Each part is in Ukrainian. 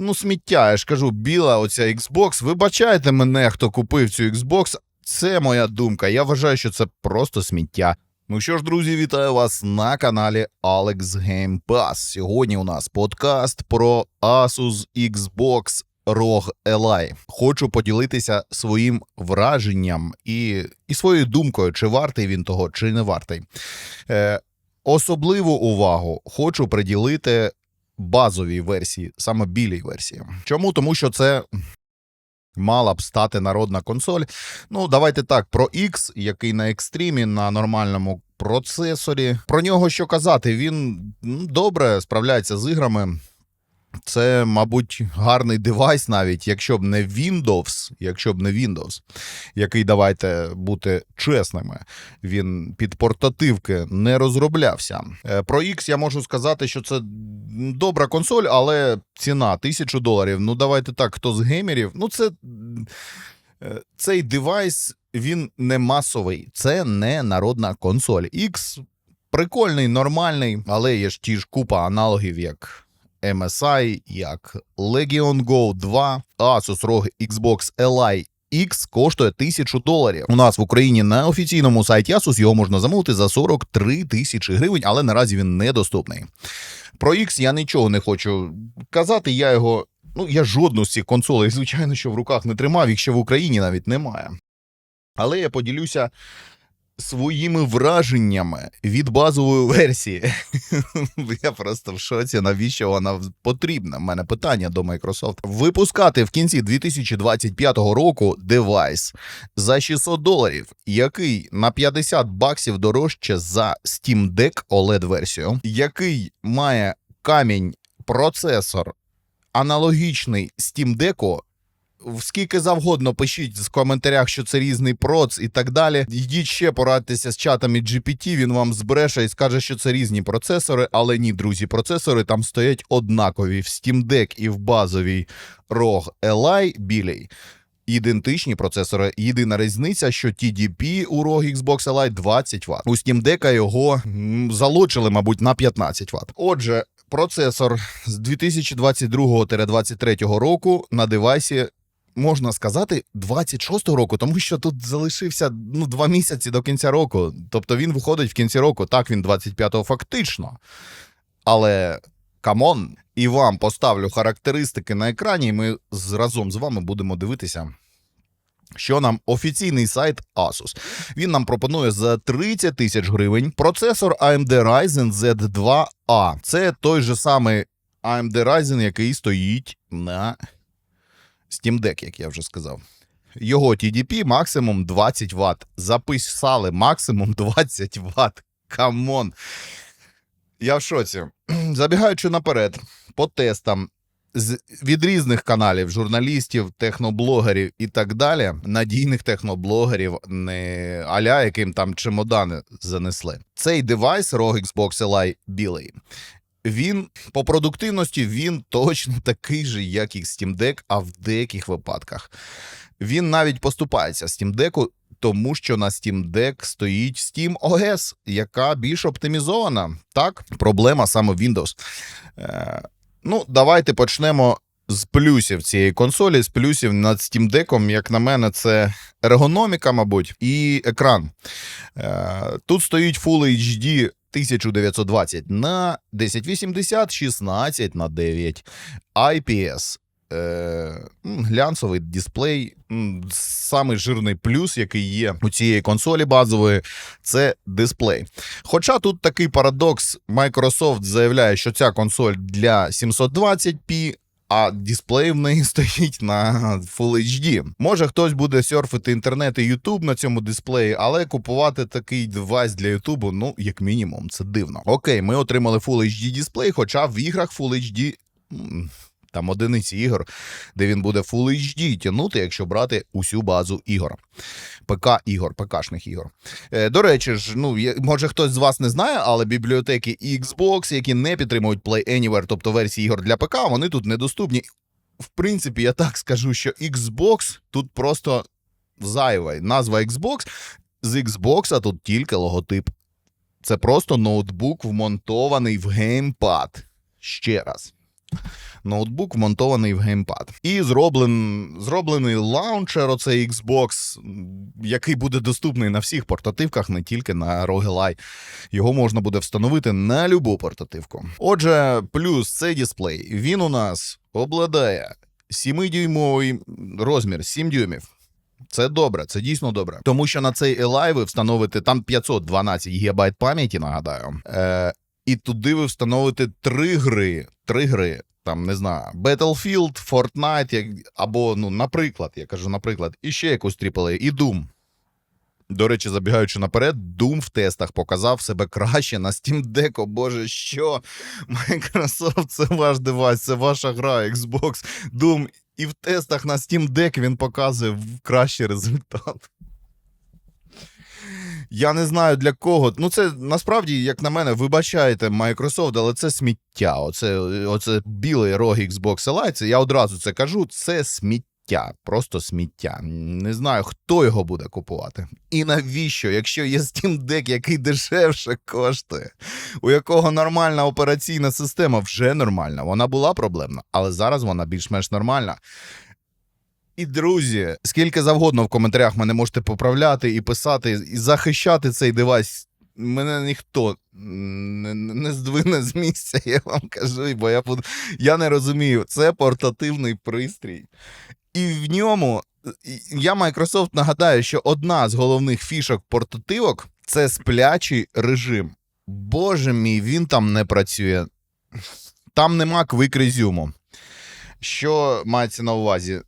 ну, сміття, я ж кажу, біла оця Xbox. Вибачайте мене, хто купив цю Xbox. Це моя думка. Я вважаю, що це просто сміття. Ну що ж, друзі, вітаю вас на каналі Alex Game Pass. Сьогодні у нас подкаст про Asus Xbox ROG Li. Хочу поділитися своїм враженням і, і своєю думкою, чи вартий він того, чи не вартий. Е, особливу увагу хочу приділити базовій версії, саме білій версії. Чому? Тому що це. Мала б стати народна консоль. Ну, давайте так, про X, який на екстрімі, на нормальному процесорі. Про нього що казати? Він добре справляється з іграми. Це, мабуть, гарний девайс, навіть якщо б не Windows, якщо б не Windows, який давайте бути чесними, він під портативки не розроблявся. Е, Про X я можу сказати, що це добра консоль, але ціна тисячу доларів. Ну, давайте так, хто з геймерів. Ну, це е, цей девайс він не масовий, це не народна консоль. X прикольний, нормальний, але є ж ті ж купа аналогів, як. MSI, як Legion Go 2, Asus ROG Xbox Li X коштує 1000 доларів. У нас в Україні на офіційному сайті Asus його можна замовити за 43 тисячі гривень, але наразі він недоступний. Про X я нічого не хочу казати. Я його, ну я жодну з цих консолей, звичайно, що в руках не тримав, їх ще в Україні навіть немає. Але я поділюся своїми враженнями від базової версії. Я просто в шоці, навіщо вона потрібна. У мене питання до Microsoft. Випускати в кінці 2025 року девайс за 600 доларів, який на 50 баксів дорожче за Steam Deck OLED-версію, який має камінь процесор аналогічний Steam Deck, Скільки завгодно пишіть в коментарях, що це різний проц і так далі. Йдіть ще порадьтеся з чатами GPT, він вам збреше і скаже, що це різні процесори, але ні, друзі, процесори там стоять однакові в Steam Deck і в базовій ROG Li білій. Ідентичні процесори. Єдина різниця, що TDP у ROG Xbox Li 20 Вт. У Steam Deck його м, залочили, мабуть, на 15 Вт. Отже, процесор з 2022-2023 року на девайсі можна сказати, 26-го року, тому що тут залишився ну, два місяці до кінця року. Тобто він виходить в кінці року. Так, він 25-го фактично. Але камон, і вам поставлю характеристики на екрані, і ми разом з вами будемо дивитися. Що нам офіційний сайт Asus. Він нам пропонує за 30 тисяч гривень процесор AMD Ryzen Z2A. Це той же самий AMD Ryzen, який стоїть на Steam Deck, як я вже сказав. Його TDP максимум 20 Вт. Записали максимум 20 Вт. Камон. Я в шоці. Забігаючи наперед, по тестам з, від різних каналів, журналістів, техноблогерів і так далі, надійних техноблогерів, не аля, яким там чемодани занесли. Цей девайс ROG Xbox Li білий. Він по продуктивності він точно такий же, як і Steam Deck, а в деяких випадках. Він навіть поступається Steam Deck, тому що на Steam Deck стоїть Steam OS, яка більш оптимізована. Так, проблема саме Windows. Е, ну, давайте почнемо з плюсів цієї консолі, з плюсів над Steam Deck, як на мене, це ергономіка, мабуть, і екран. Е, тут стоїть Full HD 1920 на 1080, 16 на 9 IPS. Е, глянцевий дисплей. Самий жирний плюс, який є у цієї консолі базової, це дисплей. Хоча тут такий парадокс, Microsoft заявляє, що ця консоль для 720p, а дисплей в неї стоїть на Full HD. Може хтось буде серфити інтернет і YouTube на цьому дисплеї, але купувати такий девайс для YouTube, ну, як мінімум, це дивно. Окей, ми отримали Full HD дисплей, хоча в іграх Full HD. Там одиниці ігор, де він буде Full HD тягнути, якщо брати усю базу ігор. ПК ігор, ПКшних ігор. Е, до речі ж, ну може хтось з вас не знає, але бібліотеки Xbox, які не підтримують Play Anywhere, тобто версії ігор для ПК, вони тут недоступні. В принципі, я так скажу, що Xbox тут просто зайвий. Назва Xbox. З Xbox тут тільки логотип. Це просто ноутбук, вмонтований в геймпад. Ще раз. Ноутбук вмонтований в геймпад. І зроблен, зроблений лаунчер, оцей Xbox, який буде доступний на всіх портативках, не тільки на ROG Ally. Його можна буде встановити на любу портативку. Отже, плюс цей дисплей, він у нас обладає 7-дюймовий розмір, 7 дюймів. Це добре, це дійсно добре. Тому що на цей Ally ви встановите там 512 ГБ пам'яті, нагадаю. Е, і туди ви встановите три гри. Три гри. Там не знаю, Battlefield, Fortnite, як, або, ну, наприклад, я кажу, наприклад, і ще якусь AAA, і Doom. До речі, забігаючи наперед, Doom в тестах показав себе краще на Steam Deck. О боже, що? Microsoft це ваш девайс, це ваша гра, Xbox, Doom. І в тестах на Steam Deck він показує кращий результат. Я не знаю для кого. Ну, це насправді, як на мене, вибачайте Microsoft, але це сміття. Оце, оце білий рог Xbox Elite, я одразу це кажу, це сміття. Просто сміття. Не знаю, хто його буде купувати. І навіщо, якщо є Steam Deck, який дешевше коштує, у якого нормальна операційна система вже нормальна. Вона була проблемна, але зараз вона більш-менш нормальна. І друзі, скільки завгодно в коментарях мене можете поправляти і писати, і захищати цей девайс. Мене ніхто не, не здвине з місця, я вам кажу, бо я буду. Я не розумію. Це портативний пристрій. І в ньому я Microsoft нагадаю, що одна з головних фішок портативок це сплячий режим. Боже мій, він там не працює. Там нема квик-резюму. Що мається на увазі?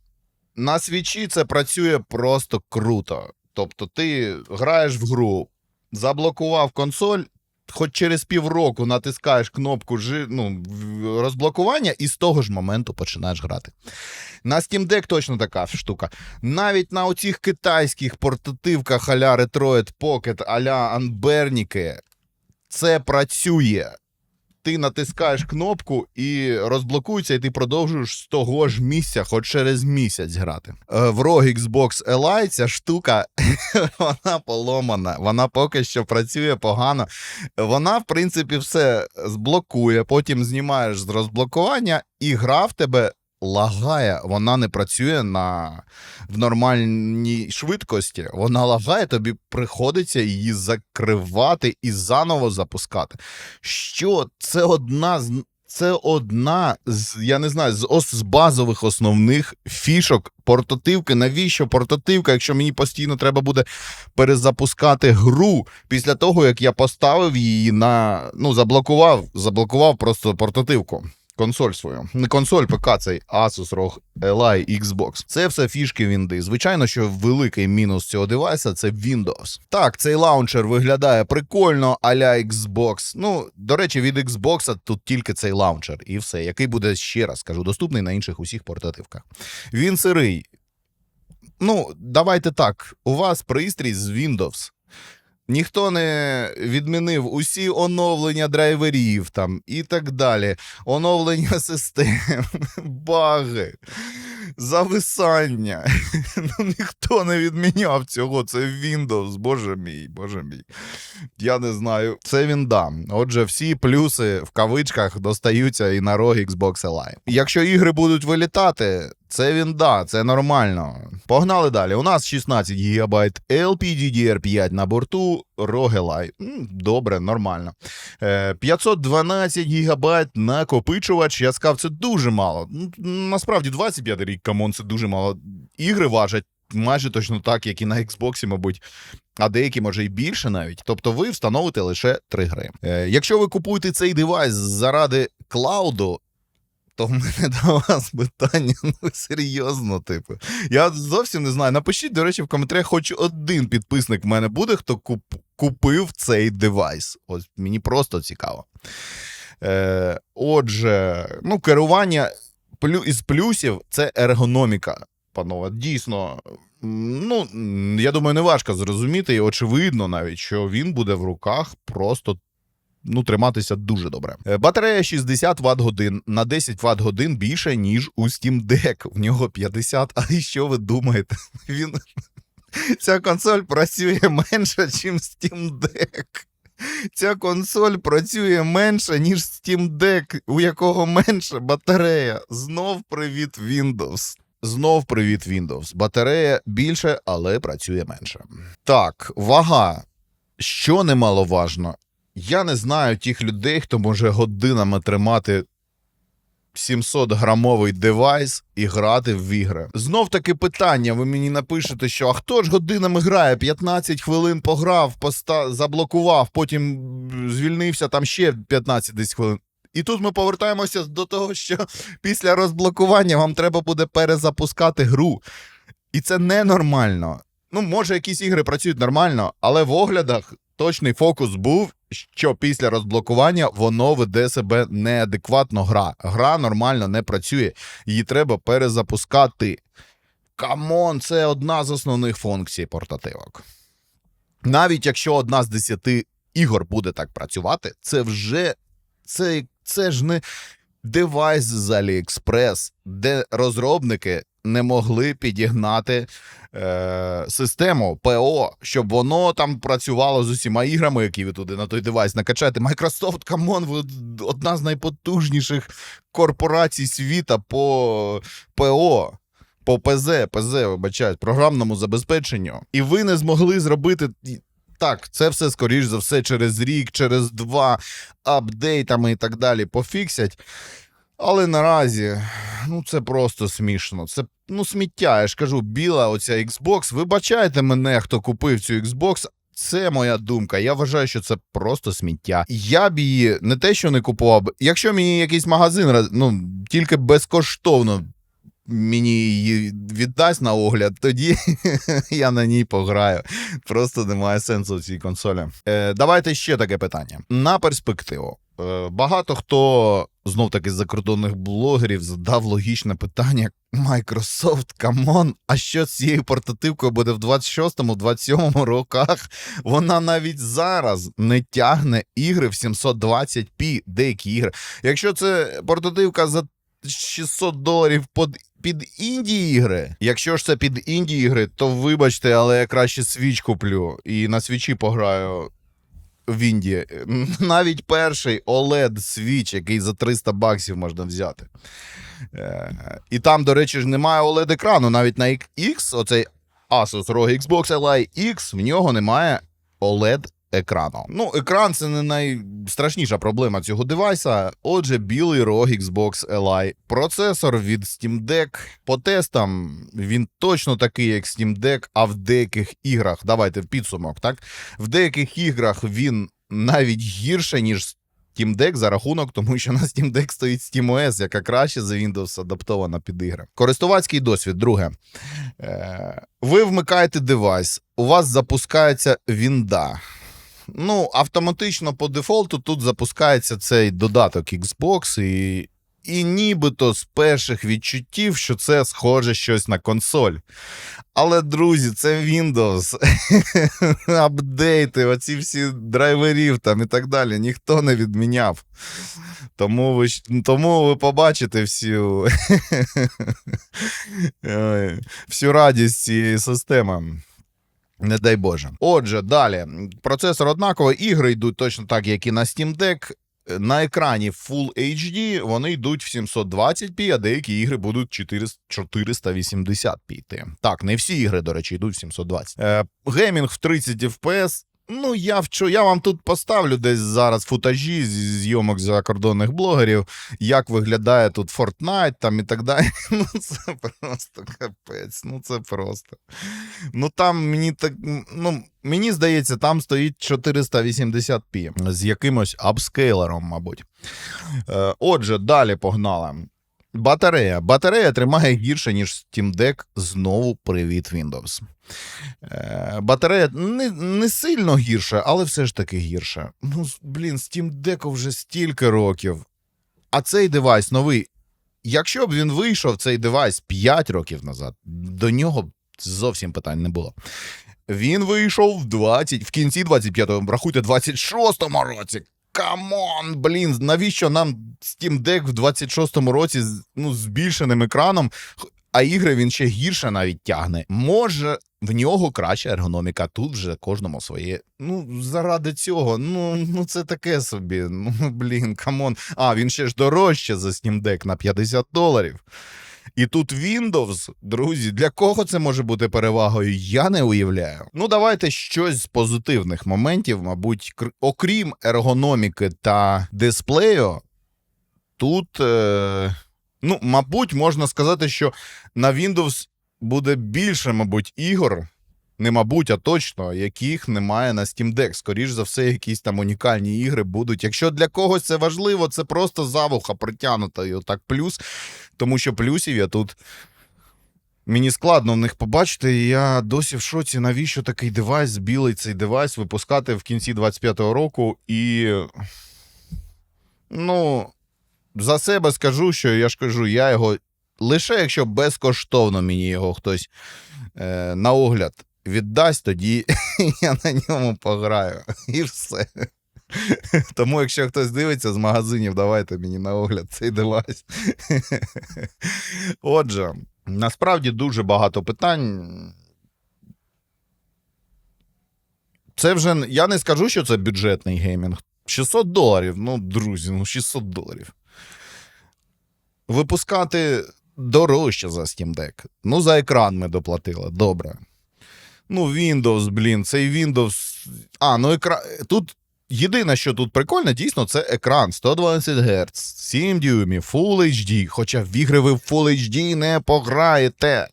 На свічі це працює просто круто. Тобто, ти граєш в гру, заблокував консоль, хоч через півроку натискаєш кнопку ну, розблокування, і з того ж моменту починаєш грати. На Steam Deck точно така штука. Навіть на оцих китайських портативках а-ля Retroid Pocket, а-ля Unburnike, це працює. Ти натискаєш кнопку і розблокується, і ти продовжуєш з того ж місця, хоч через місяць грати. Е, В ROG Xbox Elite ця штука вона поломана, вона поки що працює погано. Вона, в принципі, все зблокує, потім знімаєш з розблокування, і гра в тебе лагає. Вона не працює на в нормальній швидкості. Вона лагає, тобі приходиться її закривати і заново запускати. Що це одна з. Це одна з, я не знаю, з, ос, з базових основних фішок портативки. Навіщо портативка, якщо мені постійно треба буде перезапускати гру після того, як я поставив її на. Ну, заблокував, заблокував просто портативку. Консоль свою. Не консоль, ПК цей Asus ROG Ally Xbox. Це все фішки Вінди. Звичайно, що великий мінус цього девайса це Windows. Так, цей лаунчер виглядає прикольно, аля Xbox. Ну, до речі, від Xbox тут тільки цей лаунчер, і все, який буде ще раз скажу, доступний на інших усіх портативках. Він сирий. Ну, давайте так. У вас пристрій з Windows. Ніхто не відмінив усі оновлення драйверів там і так далі. Оновлення систем, баги, зависання. Ну, ніхто не відміняв цього. Це Windows, боже мій, боже мій. Я не знаю. Це він да. Отже, всі плюси в кавичках достаються і на рог Xbox Live. Якщо ігри будуть вилітати, це він да, це нормально. Погнали далі. У нас 16 ГБ LPDDR5 на борту. М, Добре, нормально. Е, 512 ГБ накопичувач. Я сказав, це дуже мало. Насправді 25 рік, камон, це дуже мало. Ігри важать майже точно так, як і на Xbox, мабуть. А деякі, може, і більше навіть. Тобто ви встановите лише три гри. Е, якщо ви купуєте цей девайс заради клауду, то в мене до вас питання ну серйозно, типу. Я зовсім не знаю. Напишіть, до речі, в коментарях, хоч один підписник в мене буде, хто куп, купив цей девайс. Ось мені просто цікаво. Е, отже, ну, керування із плюсів це ергономіка, панове. Дійсно. Ну, я думаю, не важко зрозуміти, і очевидно навіть, що він буде в руках просто ну, триматися дуже добре. Е, Батарея 60 Вт годин на 10 Вт годин більше, ніж у Steam Deck. В нього 50. А що ви думаєте? Він... Ця консоль працює менше, ніж Steam Deck. Ця консоль працює менше, ніж Steam Deck, у якого менше батарея. Знов привіт Windows. Знов привіт Windows. Батарея більше, але працює менше. Так, вага. Що немаловажно, я не знаю тих людей, хто може годинами тримати 700-грамовий девайс і грати в ігри. Знов таки питання. Ви мені напишете, що а хто ж годинами грає? 15 хвилин пограв, поста... заблокував, потім звільнився там ще 15 десь хвилин. І тут ми повертаємося до того, що після розблокування вам треба буде перезапускати гру. І це ненормально. Ну, може, якісь ігри працюють нормально, але в оглядах точний фокус був, що після розблокування воно веде себе неадекватно гра. Гра нормально не працює, її треба перезапускати. Камон, це одна з основних функцій портативок. Навіть якщо одна з десяти ігор буде так працювати, це вже це, це ж не девайс з AliExpress, де розробники не могли підігнати е, систему ПО, щоб воно там працювало з усіма іграми, які ви туди на той девайс накачаєте. Microsoft, камон, ви одна з найпотужніших корпорацій світа по ПО. По ПЗ, ПЗ, вибачають, програмному забезпеченню. І ви не змогли зробити. Так, це все, скоріш за все, через рік, через два апдейтами і так далі пофіксять. Але наразі, ну це просто смішно. Це ну сміття. Я ж кажу, біла оця Xbox. Вибачайте мене, хто купив цю Xbox. Це моя думка. Я вважаю, що це просто сміття. Я б її не те, що не купував. Якщо мені якийсь магазин, ну тільки безкоштовно мені її віддасть на огляд, тоді я на ній пограю. Просто немає сенсу в цій консолі. Е, давайте ще таке питання. На перспективу. Е, багато хто знов таки з закордонних блогерів задав логічне питання: Microsoft, камон, а що з цією портативкою буде в 26-27 роках? Вона навіть зараз не тягне ігри в 720p, деякі ігри. Якщо це портативка за 600 доларів під, під інді ігри. Якщо ж це під інді ігри, то вибачте, але я краще свіч куплю і на свічі пограю. В Індії навіть перший OLED свіч, який за 300 баксів можна взяти. Е, і там, до речі, ж немає OLED екрану. Навіть на X, оцей Asus ROG Xbox Li X, в нього немає OLED екрану. Ну, екран це не найстрашніша проблема цього девайса. Отже, білий ROG Xbox Li. Процесор від Steam Deck. По тестам він точно такий, як Steam Deck, а в деяких іграх, давайте в підсумок, так? В деяких іграх він навіть гірше, ніж Steam Deck за рахунок, тому що на Steam Deck стоїть SteamOS, яка краще за Windows адаптована під ігри. Користувацький досвід. Друге. Е, ви вмикаєте девайс, у вас запускається Вінда. Ну, автоматично по дефолту тут запускається цей додаток Xbox, і, і нібито з перших відчуттів, що це схоже щось на консоль. Але, друзі, це Windows. Апдейти, оці всі драйверів там і так далі, ніхто не відміняв. Тому ви, тому ви побачите всю, всю радість цієї системи. Не дай Боже. Отже, далі. Процесор однаковий, ігри йдуть точно так, як і на Steam Deck. На екрані Full HD вони йдуть в 720p, а деякі ігри будуть 480p. Так, не всі ігри, до речі, йдуть в 720. Е, геймінг в 30 FPS. Ну, я вчу, я вам тут поставлю десь зараз футажі зі зйомок закордонних блогерів, як виглядає тут Fortnite там і так далі. Ну, це просто капець. Ну, це просто. Ну там мені так. Ну, мені здається, там стоїть 480p з якимось апскейлером, мабуть. Е, отже, далі погнала. Батарея. Батарея тримає гірше, ніж Steam Deck. Знову привіт Windows. Е, батарея не, не сильно гірша, але все ж таки гірша. Ну, блін, Steam Deck вже стільки років. А цей девайс новий. Якщо б він вийшов, цей девайс 5 років назад, до нього зовсім питань не було. Він вийшов в 20, в кінці 25-го, рахуйте, 26-му році. Камон, блін, навіщо нам Steam Deck в 26-му році з ну, збільшеним екраном, а ігри він ще гірше навіть тягне. Може, В нього краща ергономіка, тут вже кожному своє. Ну, заради цього, ну, ну це таке собі. Ну, блін, камон. А, він ще ж дорожче за Steam Deck на 50 доларів. І тут Windows, друзі, для кого це може бути перевагою? Я не уявляю. Ну, давайте щось з позитивних моментів, мабуть, кр- окрім ергономіки та дисплею, тут, е... ну, мабуть, можна сказати, що на Windows буде більше, мабуть, ігор. Не мабуть, а точно, яких немає на Steam Deck. Скоріш за все, якісь там унікальні ігри будуть. Якщо для когось це важливо, це просто завуха притягнута і отак плюс. Тому що плюсів я тут. Мені складно в них побачити, і я досі в шоці, навіщо такий девайс, білий цей девайс випускати в кінці 25-го року. І. Ну, за себе скажу, що я ж кажу, я його. Лише якщо безкоштовно мені його хтось е, на огляд віддасть, тоді я на ньому пограю. І все. Тому, якщо хтось дивиться з магазинів, давайте мені на огляд цей девайс. Отже, насправді дуже багато питань. Це вже я не скажу, що це бюджетний геймінг. 600 доларів. Ну, друзі, ну 600 доларів. Випускати дорожче за Steam Deck. Ну, за екран ми доплатили. Добре. Ну, Windows, блін, цей Windows. А, ну екран. Тут єдине, що тут прикольно, дійсно, це екран 120 Гц, 7 дюймів, Full HD. Хоча в ігри ви в Full HD не пограєте.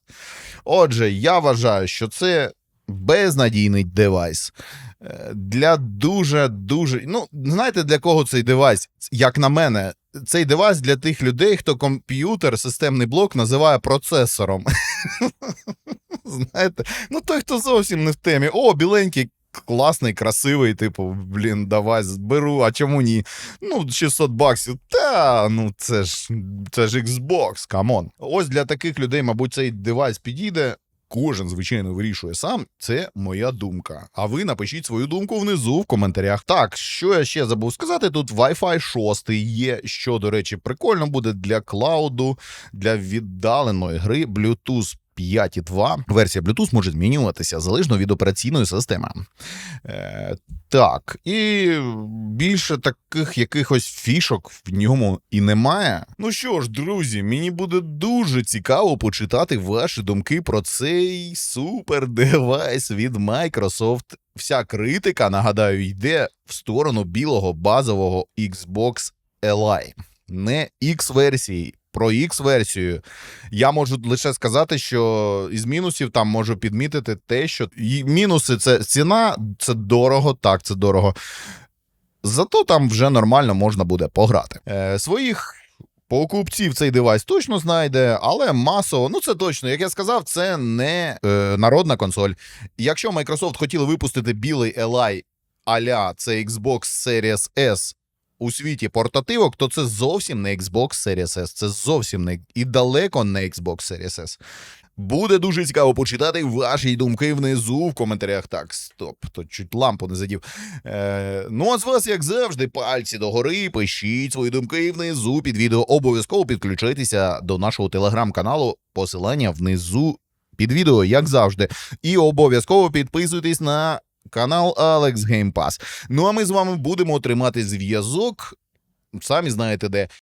Отже, я вважаю, що це безнадійний девайс. Е, Для дуже дуже. Ну, знаєте, для кого цей девайс? Як на мене, цей девайс для тих людей, хто комп'ютер, системний блок називає процесором. Знаєте, ну той, хто зовсім не в темі. О, біленький, класний, красивий, типу, блін, давай беру, а чому ні? Ну, 600 баксів. Та, ну це ж це ж Xbox, камон. Ось для таких людей, мабуть, цей девайс підійде. Кожен, звичайно, вирішує сам. Це моя думка. А ви напишіть свою думку внизу в коментарях. Так, що я ще забув сказати? Тут Wi-Fi 6 є, що, до речі, прикольно буде для клауду, для віддаленої гри Bluetooth 5.2. Версія Bluetooth може змінюватися залежно від операційної системи. Е, так, і більше таких якихось фішок в ньому і немає. Ну що ж, друзі, мені буде дуже цікаво почитати ваші думки про цей супер девайс від Microsoft. Вся критика, нагадаю, йде в сторону білого базового Xbox Li. Не X-версії. Про X-версію я можу лише сказати, що із мінусів там можу підмітити те, що мінуси це ціна, це дорого, так, це дорого. Зато там вже нормально можна буде пограти. Е, своїх покупців цей девайс точно знайде, але масово, ну це точно, як я сказав, це не е, народна консоль. Якщо Microsoft хотіли випустити білий Li а-ля це Xbox Series S у світі портативок, то це зовсім не Xbox Series S, це зовсім не і далеко не Xbox Series S. Буде дуже цікаво почитати ваші думки внизу в коментарях. Так, стоп, то чуть лампу не задів. Е, ну а з вас, як завжди, пальці догори, пишіть свої думки внизу під відео. Обов'язково підключайтеся до нашого телеграм-каналу. Посилання внизу під відео, як завжди. І обов'язково підписуйтесь на канал Алекс Геймпас. Ну а ми з вами будемо тримати зв'язок. Самі знаєте де.